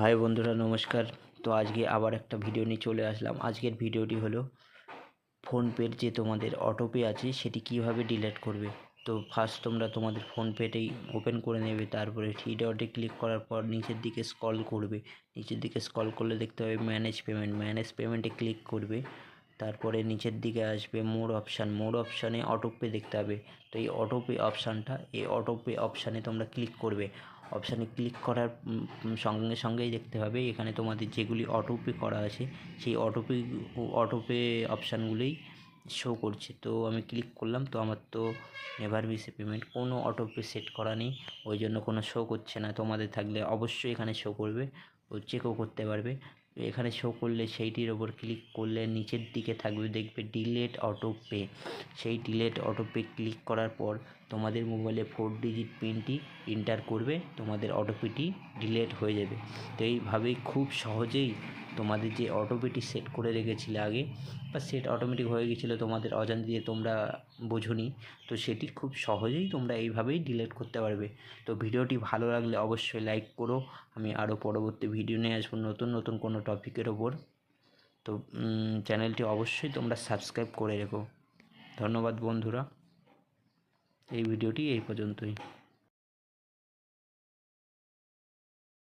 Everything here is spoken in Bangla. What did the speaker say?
হাই বন্ধুরা, নমস্কার। তো আজকে আবার একটা ভিডিও নিয়ে চলে আসলাম। আজকের ভিডিওটি হলো ফোনপের যে তোমাদের অটোপে আছে, সেটি কীভাবে ডিলিট করবে? তো ফার্স্ট তোমরা তোমাদের ফোনপেটেই ওপেন করে নেবে, তারপরে থ্রি ডটে ক্লিক করার পর নিচের দিকে স্কল করবে। নিচের দিকে স্কল করলে দেখতে হবে ম্যানেজ পেমেন্ট ম্যানেজ পেমেন্টে ক্লিক করবে। তারপরে নিচের দিকে আসবে মোর অপশান মোর অপশানে অটোপে দেখতে হবে। তো এই অটোপে অপশানটা এই অটোপে অপশানে তোমরা ক্লিক করবে। অপশানে ক্লিক করার সঙ্গে সঙ্গেই দেখতে হবে, এখানে তোমাদের যেগুলি অটোপে করা আছে, সেই অটোপে অটোপে অপশানগুলোই শো করছে। তো আমি ক্লিক করলাম, তো আমার তো নেভার মিসে পেমেন্ট কোনো অটোপে সেট করা নেই, ওই জন্য কোনো শো করছে না। তোমাদের থাকলে অবশ্যই এখানে শো করবে, ও চেকও করতে পারবে। এখানে শো করলে সেইটির ওপর ক্লিক করলে নিচের দিকে থাকবে, দেখবে ডিলেট অটো পে সেই ডিলেট অটো পে ক্লিক করার পর তোমাদের মোবাইলে ফোর ডিজিট পিনটি এন্টার করবে, তোমাদের অটোপেটি ডিলেট হয়ে যাবে। তো এইভাবেই খুব সহজেই তোমাদের যে অটোপেটি সেট করে রেখেছিলে আগে, বা সেট অটোমেটিক হয়ে গেছিল তোমাদের অজান্তে দিয়ে তোমরা বোঝোনি, তো সেটি খুব সহজেই তোমরা এইভাবেই ডিলিট করতে পারবে। তো ভিডিওটি ভালো লাগলে অবশ্যই লাইক করো, আমি আরও পরবর্তী ভিডিও নিয়ে আসব নতুন নতুন কোনো টপিকের ওপর। তো চ্যানেলটি অবশ্যই তোমরা সাবস্ক্রাইব করে রেখো। ধন্যবাদ বন্ধুরা। এই ভিডিওটি এই পর্যন্তই।